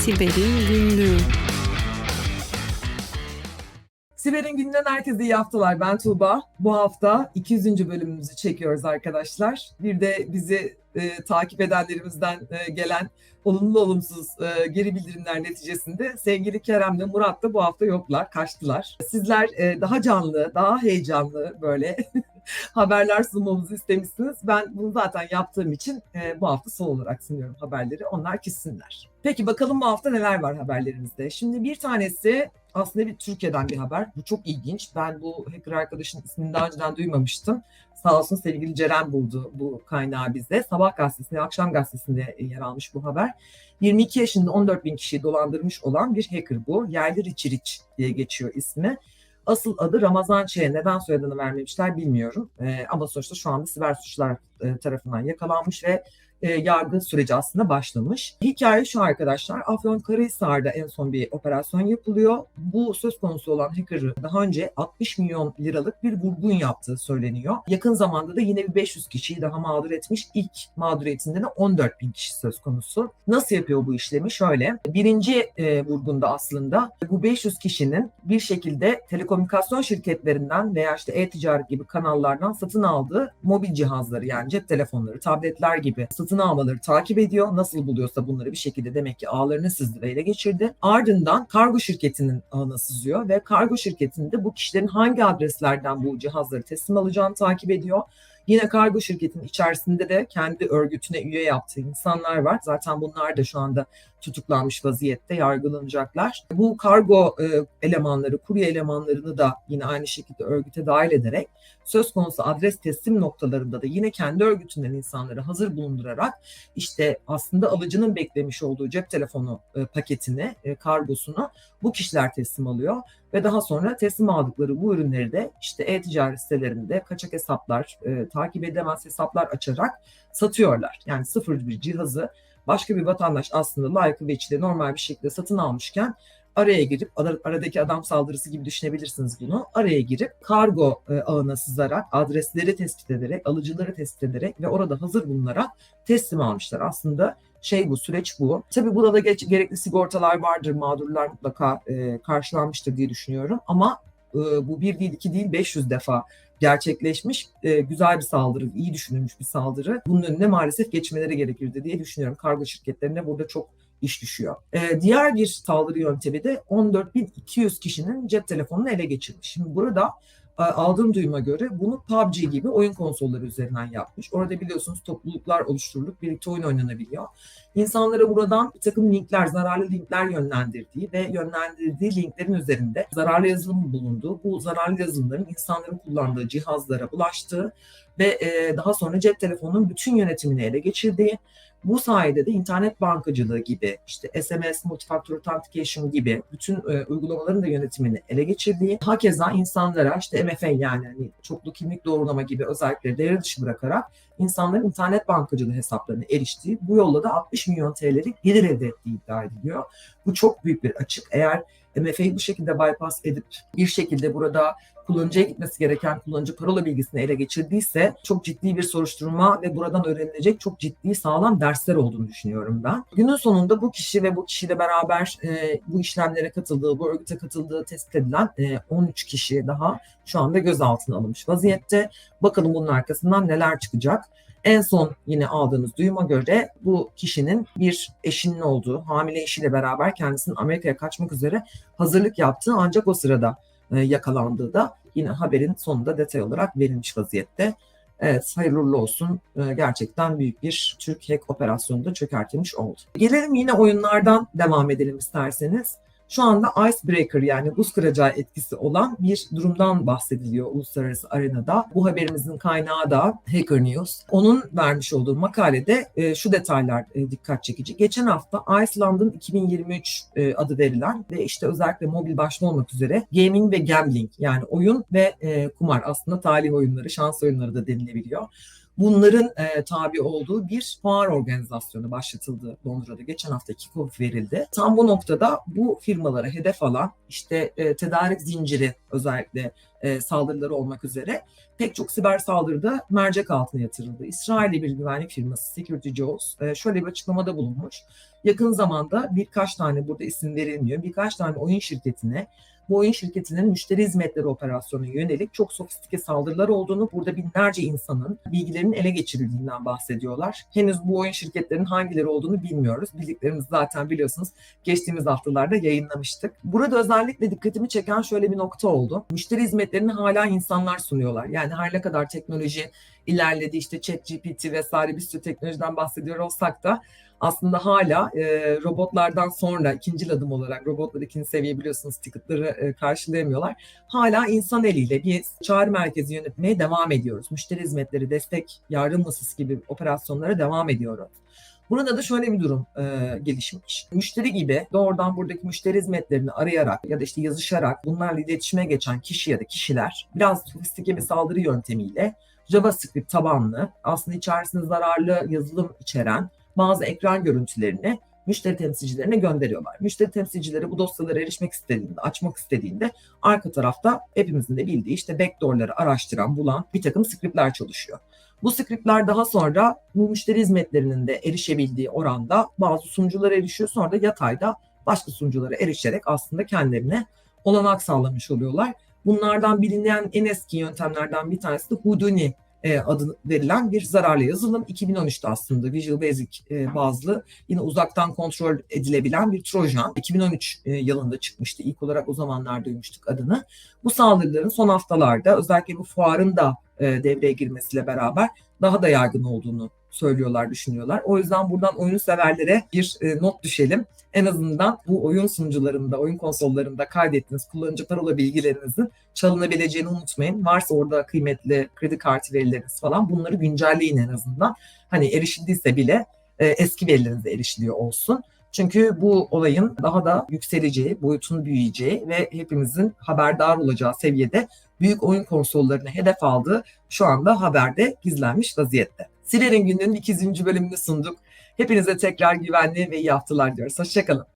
Siber'in Günlüğü Siber'in gününden herkese iyi haftalar. Ben Tuğba. Bu hafta 200. bölümümüzü çekiyoruz arkadaşlar. Bir de bizi e, takip edenlerimizden e, gelen olumlu olumsuz e, geri bildirimler neticesinde sevgili Kerem ve Murat da bu hafta yoklar, kaçtılar. Sizler e, daha canlı, daha heyecanlı böyle haberler sunmamızı istemişsiniz. Ben bunu zaten yaptığım için e, bu hafta son olarak sunuyorum haberleri. Onlar kissinler. Peki bakalım bu hafta neler var haberlerimizde. Şimdi bir tanesi aslında bir Türkiye'den bir haber. Bu çok ilginç. Ben bu hacker arkadaşın ismini daha önceden duymamıştım. Sağ olsun sevgili Ceren buldu bu kaynağı bize. Sabah gazetesinde, akşam gazetesinde yer almış bu haber. 22 yaşında 14 bin kişiyi dolandırmış olan bir hacker bu. Yerli Riçiriç diye geçiyor ismi. Asıl adı Ramazan Ç'ye neden soyadını vermemişler bilmiyorum. Ee, ama sonuçta şu anda siber suçlar e, tarafından yakalanmış ve e, yargı süreci aslında başlamış. Hikaye şu arkadaşlar, Afyonkarahisar'da en son bir operasyon yapılıyor. Bu söz konusu olan hacker daha önce 60 milyon liralık bir vurgun yaptığı söyleniyor. Yakın zamanda da yine bir 500 kişiyi daha mağdur etmiş. İlk mağduriyetinde de 14 bin kişi söz konusu. Nasıl yapıyor bu işlemi? Şöyle, birinci e, vurgunda aslında bu 500 kişinin bir şekilde telekomünikasyon şirketlerinden veya işte e-ticaret gibi kanallardan satın aldığı mobil cihazları yani cep telefonları, tabletler gibi satın almaları takip ediyor. Nasıl buluyorsa bunları bir şekilde demek ki ağlarını sızdı ve ele geçirdi. Ardından kargo şirketinin ağına sızıyor ve kargo şirketinde bu kişilerin hangi adreslerden bu cihazları teslim alacağını takip ediyor. Yine kargo şirketinin içerisinde de kendi örgütüne üye yaptığı insanlar var. Zaten bunlar da şu anda tutuklanmış vaziyette yargılanacaklar. Bu kargo e, elemanları, kurye elemanlarını da yine aynı şekilde örgüte dahil ederek söz konusu adres teslim noktalarında da yine kendi örgütünden insanları hazır bulundurarak işte aslında alıcının beklemiş olduğu cep telefonu e, paketini, e, kargosunu bu kişiler teslim alıyor ve daha sonra teslim aldıkları bu ürünleri de işte e-ticaret sitelerinde kaçak hesaplar, takip edemez hesaplar açarak satıyorlar. Yani sıfır bir cihazı başka bir vatandaş aslında layıkı ve içinde normal bir şekilde satın almışken araya girip aradaki adam saldırısı gibi düşünebilirsiniz bunu. Araya girip kargo e, ağına sızarak adresleri tespit ederek, alıcıları tespit ederek ve orada hazır bulunarak teslim almışlar. Aslında şey bu, süreç bu. Tabii burada da geç, gerekli sigortalar vardır, mağdurlar mutlaka e, karşılanmıştır diye düşünüyorum. Ama e, bu bir değil, iki değil, 500 defa gerçekleşmiş e, güzel bir saldırı, iyi düşünülmüş bir saldırı. Bunun önüne maalesef geçmeleri gerekirdi diye düşünüyorum. Kargo şirketlerine burada çok iş düşüyor. E, diğer bir saldırı yöntemi de 14.200 kişinin cep telefonunu ele geçirmiş. Şimdi burada aldığım duyuma göre bunu PUBG gibi oyun konsolları üzerinden yapmış. Orada biliyorsunuz topluluklar oluşturulup birlikte oyun oynanabiliyor. İnsanlara buradan bir takım linkler, zararlı linkler yönlendirdiği ve yönlendirdiği linklerin üzerinde zararlı yazılım bulunduğu, bu zararlı yazılımların insanların kullandığı cihazlara ulaştığı ve daha sonra cep telefonunun bütün yönetimini ele geçirdiği, bu sayede de internet bankacılığı gibi, işte SMS, multifactor authentication gibi bütün e, uygulamaların da yönetimini ele geçirdiği, hakeza insanlara işte MFA yani hani çoklu kimlik doğrulama gibi özellikleri devre dışı bırakarak insanların internet bankacılığı hesaplarına eriştiği, bu yolla da 60 milyon TL'lik gelir elde ettiği iddia ediliyor. Bu çok büyük bir açık. Eğer MFA'yı bu şekilde bypass edip bir şekilde burada kullanıcıya gitmesi gereken kullanıcı parola bilgisini ele geçirdiyse çok ciddi bir soruşturma ve buradan öğrenilecek çok ciddi sağlam dersler olduğunu düşünüyorum ben. Günün sonunda bu kişi ve bu kişiyle beraber e, bu işlemlere katıldığı, bu örgüte katıldığı tespit edilen e, 13 kişi daha şu anda gözaltına alınmış vaziyette. Bakalım bunun arkasından neler çıkacak. En son yine aldığımız duyuma göre bu kişinin bir eşinin olduğu, hamile eşiyle beraber kendisinin Amerika'ya kaçmak üzere hazırlık yaptığı ancak o sırada e, yakalandığı da yine haberin sonunda detay olarak verilmiş vaziyette. Evet hayırlı olsun. E, gerçekten büyük bir Türk hack operasyonu da çökertilmiş oldu. Gelelim yine oyunlardan devam edelim isterseniz şu anda icebreaker yani buz kıracağı etkisi olan bir durumdan bahsediliyor uluslararası arenada. Bu haberimizin kaynağı da Hacker News. Onun vermiş olduğu makalede e, şu detaylar e, dikkat çekici. Geçen hafta Iceland'ın 2023 e, adı verilen ve işte özellikle mobil başta olmak üzere gaming ve gambling yani oyun ve e, kumar aslında talih oyunları, şans oyunları da denilebiliyor bunların e, tabi olduğu bir fuar organizasyonu başlatıldı Londra'da. Geçen hafta kick-off verildi. Tam bu noktada bu firmalara hedef alan işte e, tedarik zinciri özellikle e, saldırıları olmak üzere pek çok siber saldırıda mercek altına yatırıldı. İsrail'li bir güvenlik firması Security Jaws e, şöyle bir açıklamada bulunmuş. Yakın zamanda birkaç tane burada isim verilmiyor. Birkaç tane oyun şirketine oyun şirketinin müşteri hizmetleri operasyonu yönelik çok sofistike saldırılar olduğunu, burada binlerce insanın bilgilerinin ele geçirildiğinden bahsediyorlar. Henüz bu oyun şirketlerinin hangileri olduğunu bilmiyoruz. Bildiklerimizi zaten biliyorsunuz geçtiğimiz haftalarda yayınlamıştık. Burada özellikle dikkatimi çeken şöyle bir nokta oldu. Müşteri hizmetlerini hala insanlar sunuyorlar. Yani her ne kadar teknoloji ilerledi işte chat GPT vesaire bir sürü teknolojiden bahsediyor olsak da aslında hala e, robotlardan sonra ikinci adım olarak robotlar ikinci seviye biliyorsunuz ticketları e, karşılayamıyorlar. Hala insan eliyle bir çağrı merkezi yönetmeye devam ediyoruz. Müşteri hizmetleri, destek, yardım masası gibi operasyonlara devam ediyoruz. Burada da şöyle bir durum e, gelişmiş. Müşteri gibi doğrudan buradaki müşteri hizmetlerini arayarak ya da işte yazışarak bunlarla iletişime geçen kişi ya da kişiler biraz sofistike bir saldırı yöntemiyle JavaScript tabanlı aslında içerisinde zararlı yazılım içeren bazı ekran görüntülerini müşteri temsilcilerine gönderiyorlar. Müşteri temsilcileri bu dosyalara erişmek istediğinde, açmak istediğinde arka tarafta hepimizin de bildiği işte backdoor'ları araştıran, bulan bir takım scriptler çalışıyor. Bu scriptler daha sonra bu müşteri hizmetlerinin de erişebildiği oranda bazı sunuculara erişiyor. Sonra da yatayda başka sunuculara erişerek aslında kendilerine olanak sağlamış oluyorlar. Bunlardan bilinen en eski yöntemlerden bir tanesi de Houdini e, adı verilen bir zararlı yazılım. 2013'te aslında Visual Basic e, bazlı yine uzaktan kontrol edilebilen bir Trojan. 2013 e, yılında çıkmıştı. İlk olarak o zamanlar duymuştuk adını. Bu saldırıların son haftalarda özellikle bu fuarın da devreye girmesiyle beraber daha da yaygın olduğunu söylüyorlar, düşünüyorlar. O yüzden buradan oyun severlere bir e, not düşelim. En azından bu oyun sunucularında, oyun konsollarında kaydettiğiniz kullanıcı parola bilgilerinizin çalınabileceğini unutmayın. Varsa orada kıymetli kredi kartı verileriniz falan bunları güncelleyin en azından. Hani erişildiyse bile e, eski verilerinize erişiliyor olsun. Çünkü bu olayın daha da yükseleceği, boyutun büyüyeceği ve hepimizin haberdar olacağı seviyede büyük oyun konsollarını hedef aldığı şu anda haberde gizlenmiş vaziyette. Siler'in gününün 200. bölümünü sunduk. Hepinize tekrar güvenli ve iyi haftalar diyoruz. Hoşçakalın.